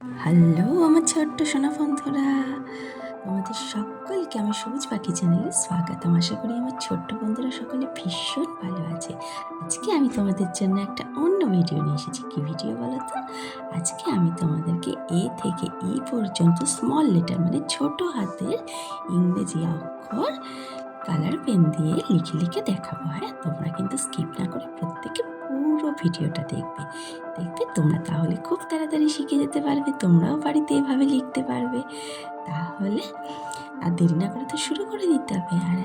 Hello আমার ছোট্ট সোনা বন্ধুরা, তোমাদের সকলকে আমি সবুজ পাখি চ্যানেলে স্বাগতম। আশা করি আমার ছোট্ট বন্ধুরা সকলে ভীষণ ভালো আছে। আজকে আমি তোমাদের জন্য একটা অন্য ভিডিও নিয়ে এসেছি। কী ভিডিও বলো তো? আজকে আমি তোমাদেরকে এ থেকে ই পর্যন্ত স্মল লেটার মানে ছোট হাতের ইংরেজি অক্ষর কালার পেন দিয়ে লিখে লিখে দেখাবো হ্যাঁ? তোমরা কিন্তু স্কিপ না করে প্রত্যেকে পুরো ভিডিওটা দেখবে। দেখবে তোমরা তাহলে খুব তাড়াতাড়ি শিখে যেতে পারবে, তোমরাও বাড়িতে এভাবে লিখতে পারবে। তাহলে আর দেরি না করে তো শুরু করে দিতে হবে, আর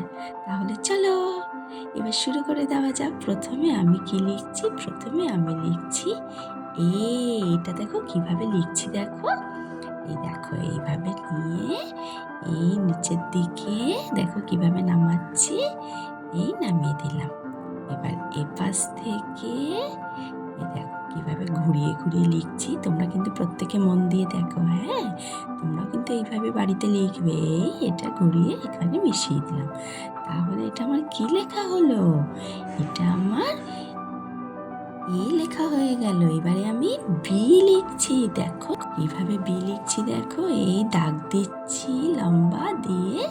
তাহলে চলো। এবার শুরু করে দেওয়া যাক। প্রথমে আমি কি লিখছি? প্রথমে আমি লিখছি এ, এটা দেখো কীভাবে লিখছি দেখো। এই দেখো, এইভাবে নিয়ে এই নিচের দিকে দেখো কীভাবে নামাচ্ছি। এই নামিয়ে দিলাম। এবার এ পাশ থেকে দেখো কীভাবে ঘুরিয়ে ঘুরিয়ে লিখছি। তোমরা কিন্তু প্রত্যেকে মন দিয়ে দেখো হ্যাঁ? তোমরাও কিন্তু এইভাবে বাড়িতে লিখবে। এই এটা ঘুরিয়ে এখানে মিশিয়ে দিলাম। তাহলে এটা আমার কি লেখা হলো? এটা আমার ই লেখা হয়ে গেল। এবারে আমি বি লিখছি। দেখো, কীভাবে বি লিখছি দেখো। এই দাগ দিচ্ছি লম্বা দিয়ে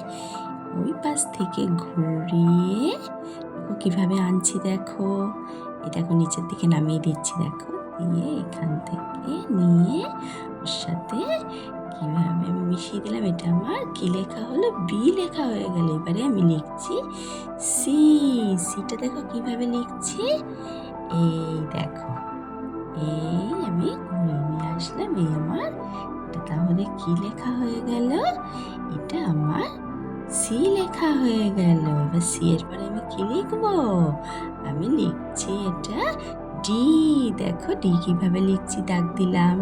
ওই পাশ থেকে ঘুরিয়ে। কীভাবে আনছি দেখো। এই দেখো নিচের দিকে নামিয়ে দিচ্ছি দেখো। দিয়ে এখান থেকে নিয়ে ওর সাথে কীভাবে আমি মিশিয়ে দিলাম, এটা আমার কি লেখা হলো বি লেখা হয়ে গেল। এবারে আমি লিখছি সি সিটা দেখো কীভাবে লিখছি? এই দেখো, এই আমি ঘুরে নিয়ে আসলাম, এই আমার। এটা তাহলে কি লেখা হয়ে গেল? এটা আমার সি লেখা হয়ে গেল। এবার সি এর পরে আমি কি লিখব? আমি লিখছি এটা ডি দেখো ডি কীভাবে লিখছি? দাগ দিলাম।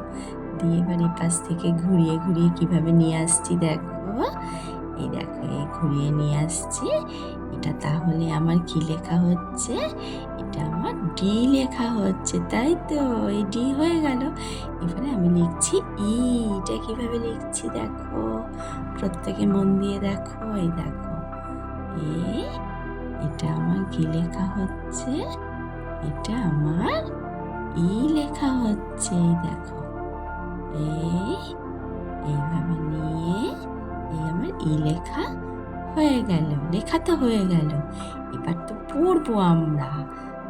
দিয়ে এবার পাশ থেকে ঘুরিয়ে ঘুরিয়ে কীভাবে নিয়ে আসছি দেখো? এই দেখো, এই ঘুরিয়ে নিয়ে আসছি। এটা তাহলে আমার কি লেখা হচ্ছে? এটা আমার ডি লেখা হচ্ছে, তাই তো? এই ডি হয়ে গেল। এবারে আমি লিখছি ই এটা কীভাবে লিখছি দেখো? প্রত্যেকে মন দিয়ে দেখো, এই দেখো। এ, এটা আমার কি লেখা হচ্ছে, এটা আমার ই লেখা হচ্ছে, এই দেখো। এই এইভাবে নিয়ে, এই আমার ই লেখা হয়ে গেল, লেখা তো হয়ে গেল। এবার তো পড়ব আমরা।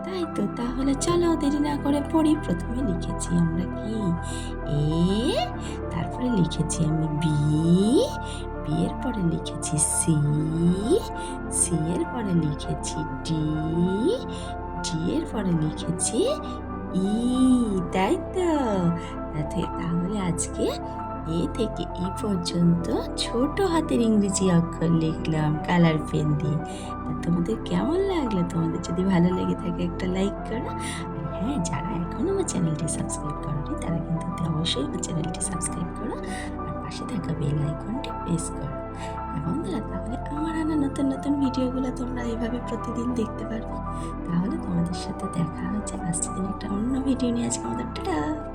তাই তো তাহলে চলো দেরি না করে পড়ি। প্রথমে লিখেছি আমরা কি? এ, তারপরে লিখেছি আমি বি বি এর পরে লিখেছি সি সি এর পরে লিখেছি ডি ডি এর পরে লিখেছি ই তাই তো তাহলে আজকে এ থেকে ই পর্যন্ত ছোট হাতের ইংরেজি অক্ষর লিখলাম কালার পেন দিয়ে। তোমাদের কেমন লাগল? তোমাদের যদি ভালো লেগে থাকে একটা লাইক করো। হ্যাঁ যারা এখনও আমার চ্যানেলটি সাবস্ক্রাইব করেনি, তারা কিন্তু অবশ্যই আমার চ্যানেলটি সাবস্ক্রাইব করো। আর পাশে থাকা বেল আইকনটি প্রেস করো। বন্ধুরা, তাহলে আমার আনা নতুন নতুন ভিডিওগুলো তোমরা এইভাবে প্রতিদিন দেখতে পারবে। তাহলে তোমাদের সাথে দেখা হচ্ছে। আজকে দিন একটা অন্য ভিডিও নিয়ে। আজকে আমাদের টাটা!